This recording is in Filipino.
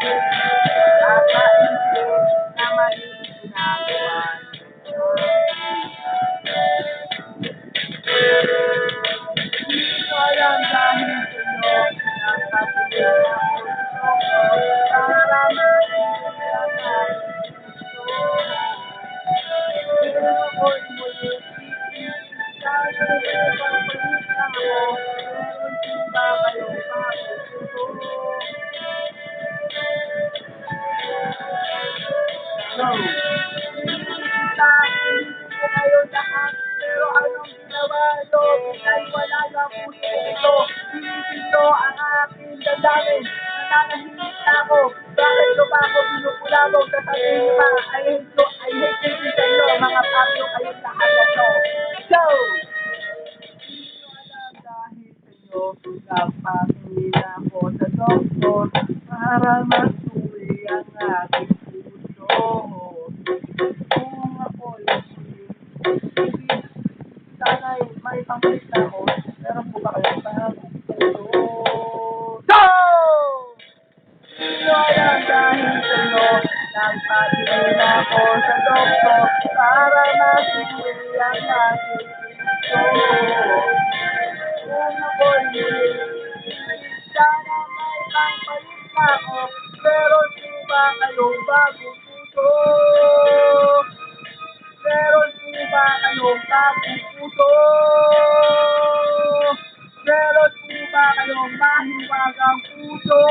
Thank you. Ito Pinipito ang aking damdamin Nananahimik na ako. Bakit ko ba ako binubulabog Sasabihin nyo ba I hate you, I hate you sa inyo Mga papyo kayong lahat na to alam dahil sa inyo. Napangin sa doktor Para masuwi ang aking ako sa doktor Para masuwi ang aking puso kung ako'y muli, sana may pangpalit na ako. Meron po ba kayong bagong puso? Meron po ba kayong bagong puso? Meron po ba kayong mahiwagang puso?